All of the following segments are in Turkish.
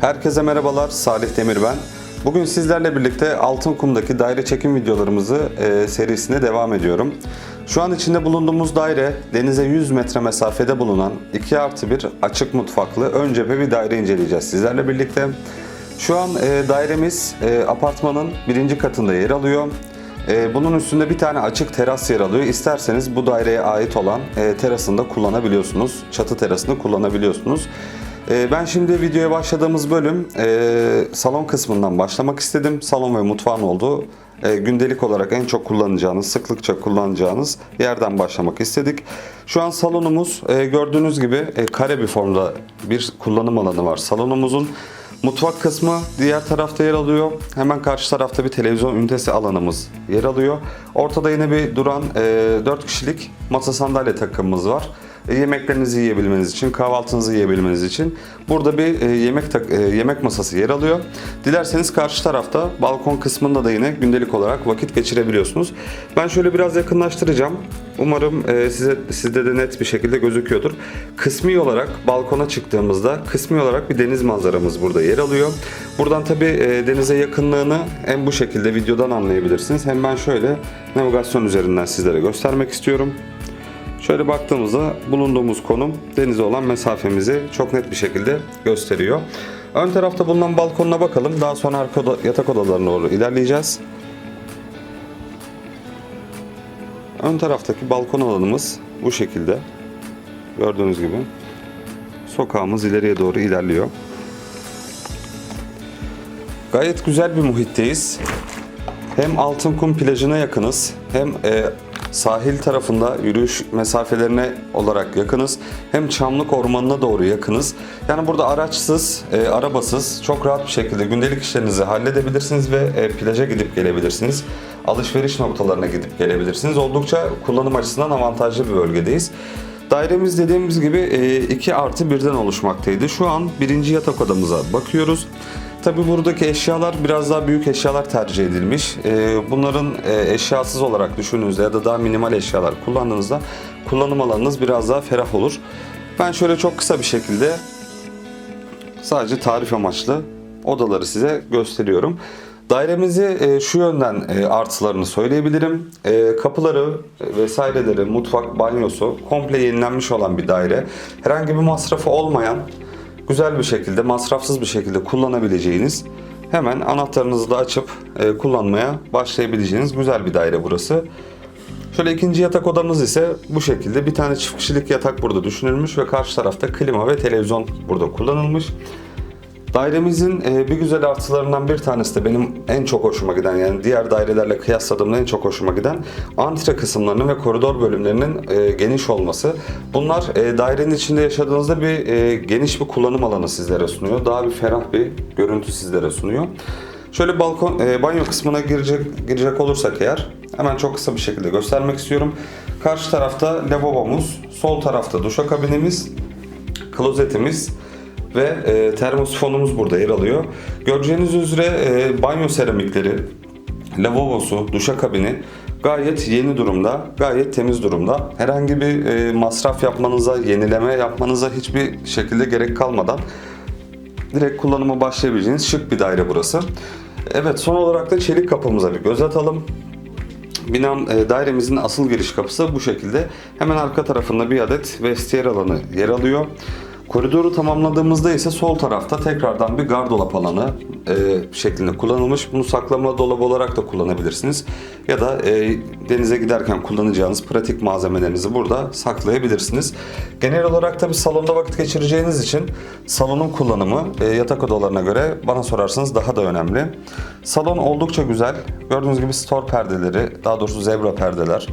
Herkese merhabalar, Salih Demir ben. Bugün sizlerle birlikte Altınkum'daki daire çekim videolarımızı e, serisine devam ediyorum. Şu an içinde bulunduğumuz daire denize 100 metre mesafede bulunan 2 artı 1 açık mutfaklı ön cephe bir daire inceleyeceğiz sizlerle birlikte. Şu an e, dairemiz e, apartmanın birinci katında yer alıyor. E, bunun üstünde bir tane açık teras yer alıyor. İsterseniz bu daireye ait olan e, terasını da kullanabiliyorsunuz. Çatı terasını kullanabiliyorsunuz. E, ben şimdi videoya başladığımız bölüm e, salon kısmından başlamak istedim. Salon ve mutfağın olduğu e, gündelik olarak en çok kullanacağınız, sıklıkça kullanacağınız yerden başlamak istedik. Şu an salonumuz e, gördüğünüz gibi kare bir formda bir kullanım alanı var salonumuzun. Mutfak kısmı diğer tarafta yer alıyor. Hemen karşı tarafta bir televizyon ünitesi alanımız yer alıyor. Ortada yine bir duran e, 4 kişilik masa sandalye takımımız var. E, yemeklerinizi yiyebilmeniz için, kahvaltınızı yiyebilmeniz için burada bir e, yemek e, yemek masası yer alıyor. Dilerseniz karşı tarafta balkon kısmında da yine gündelik olarak vakit geçirebiliyorsunuz. Ben şöyle biraz yakınlaştıracağım. Umarım size sizde de net bir şekilde gözüküyordur. Kısmi olarak balkona çıktığımızda kısmi olarak bir deniz manzaramız burada yer alıyor. Buradan tabi denize yakınlığını hem bu şekilde videodan anlayabilirsiniz. Hem ben şöyle navigasyon üzerinden sizlere göstermek istiyorum. Şöyle baktığımızda bulunduğumuz konum denize olan mesafemizi çok net bir şekilde gösteriyor. Ön tarafta bulunan balkonuna bakalım. Daha sonra arka oda- yatak odalarına doğru ilerleyeceğiz. Ön taraftaki balkon alanımız bu şekilde. Gördüğünüz gibi. Sokağımız ileriye doğru ilerliyor. Gayet güzel bir muhitteyiz. Hem Altınkum plajına yakınız hem e, sahil tarafında yürüyüş mesafelerine olarak yakınız. Hem Çamlık Ormanı'na doğru yakınız. Yani burada araçsız, e, arabasız çok rahat bir şekilde gündelik işlerinizi halledebilirsiniz ve e, plaja gidip gelebilirsiniz. Alışveriş noktalarına gidip gelebilirsiniz. Oldukça kullanım açısından avantajlı bir bölgedeyiz. Dairemiz dediğimiz gibi 2 artı 1'den oluşmaktaydı. Şu an birinci yatak odamıza bakıyoruz. Tabi buradaki eşyalar biraz daha büyük eşyalar tercih edilmiş. Ee, Bunların e, eşyasız olarak düşündüğünüzde ya da daha minimal eşyalar kullandığınızda kullanım alanınız biraz daha ferah olur. Ben şöyle çok kısa bir şekilde sadece tarif amaçlı odaları size gösteriyorum. Dairemizi e, şu yönden e, artılarını söyleyebilirim. Kapıları vesaireleri, mutfak, banyosu komple yenilenmiş olan bir daire. Herhangi bir masrafı olmayan, güzel bir şekilde, masrafsız bir şekilde kullanabileceğiniz, hemen anahtarınızı da açıp e, kullanmaya başlayabileceğiniz güzel bir daire burası. Şöyle ikinci yatak odamız ise bu şekilde. Bir tane çift kişilik yatak burada düşünülmüş ve karşı tarafta klima ve televizyon burada kullanılmış. Dairemizin e, bir güzel artılarından bir tanesi de benim en çok hoşuma giden yani diğer dairelerle kıyasladığımda en çok hoşuma giden antre kısımlarının ve koridor bölümlerinin e, geniş olması. Bunlar e, dairenin içinde yaşadığınızda bir geniş bir kullanım alanı sizlere sunuyor. Daha bir ferah bir görüntü sizlere sunuyor. Şöyle balkon e, banyo kısmına girecek girecek olursak eğer hemen çok kısa bir şekilde göstermek istiyorum. Karşı tarafta lavabomuz, sol tarafta duşakabinimiz, klozetimiz ve e, termosifonumuz burada yer alıyor. Göreceğiniz üzere e, banyo seramikleri, lavabosu, duşakabini gayet yeni durumda, gayet temiz durumda. Herhangi bir e, masraf yapmanıza, yenileme yapmanıza hiçbir şekilde gerek kalmadan direkt kullanıma başlayabileceğiniz şık bir daire burası. Evet son olarak da çelik kapımıza bir göz atalım. Binam e, dairemizin asıl giriş kapısı bu şekilde. Hemen arka tarafında bir adet vestiyer alanı yer alıyor. Koridoru tamamladığımızda ise sol tarafta tekrardan bir gardırop alanı e, şeklinde kullanılmış. Bunu saklama dolabı olarak da kullanabilirsiniz. Ya da e, denize giderken kullanacağınız pratik malzemelerinizi burada saklayabilirsiniz. Genel olarak tabi salonda vakit geçireceğiniz için salonun kullanımı e, yatak odalarına göre bana sorarsanız daha da önemli. Salon oldukça güzel. Gördüğünüz gibi store perdeleri, daha doğrusu zebra perdeler.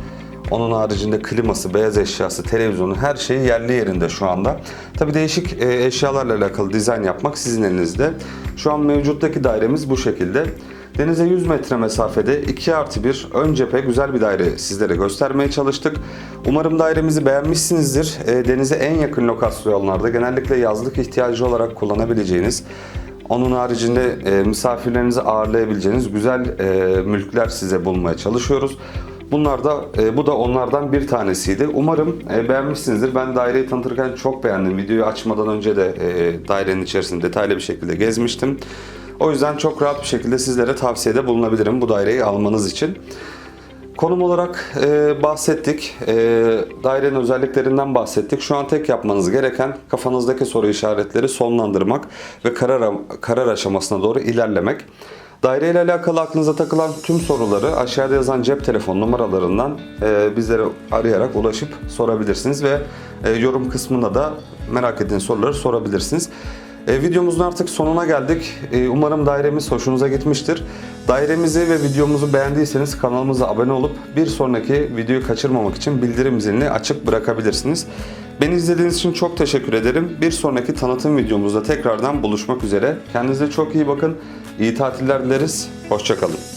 Onun haricinde kliması, beyaz eşyası, televizyonu her şey yerli yerinde şu anda. Tabi değişik e, eşyalarla alakalı dizayn yapmak sizin elinizde. Şu an mevcuttaki dairemiz bu şekilde. Denize 100 metre mesafede 2 artı 1 ön cephe güzel bir daire sizlere göstermeye çalıştık. Umarım dairemizi beğenmişsinizdir. E, denize en yakın lokasyonlarda genellikle yazlık ihtiyacı olarak kullanabileceğiniz onun haricinde e, misafirlerinizi ağırlayabileceğiniz güzel mülkler size bulmaya çalışıyoruz. Bunlar da e, bu da onlardan bir tanesiydi. Umarım e, beğenmişsinizdir. Ben daireyi tanıtırken çok beğendim. Videoyu açmadan önce de e, dairenin içerisinde detaylı bir şekilde gezmiştim. O yüzden çok rahat bir şekilde sizlere tavsiyede bulunabilirim bu daireyi almanız için. Konum olarak e, bahsettik. E, dairenin özelliklerinden bahsettik. Şu an tek yapmanız gereken kafanızdaki soru işaretleri sonlandırmak ve karar, karar aşamasına doğru ilerlemek. Daire ile alakalı aklınıza takılan tüm soruları aşağıda yazan cep telefon numaralarından e, bizlere arayarak ulaşıp sorabilirsiniz ve e, yorum kısmında da merak ettiğiniz soruları sorabilirsiniz. E, videomuzun artık sonuna geldik. E, umarım dairemiz hoşunuza gitmiştir. Dairemizi ve videomuzu beğendiyseniz kanalımıza abone olup bir sonraki videoyu kaçırmamak için bildirim zilini açık bırakabilirsiniz. Beni izlediğiniz için çok teşekkür ederim. Bir sonraki tanıtım videomuzda tekrardan buluşmak üzere. Kendinize çok iyi bakın. İyi tatiller dileriz. Hoşçakalın.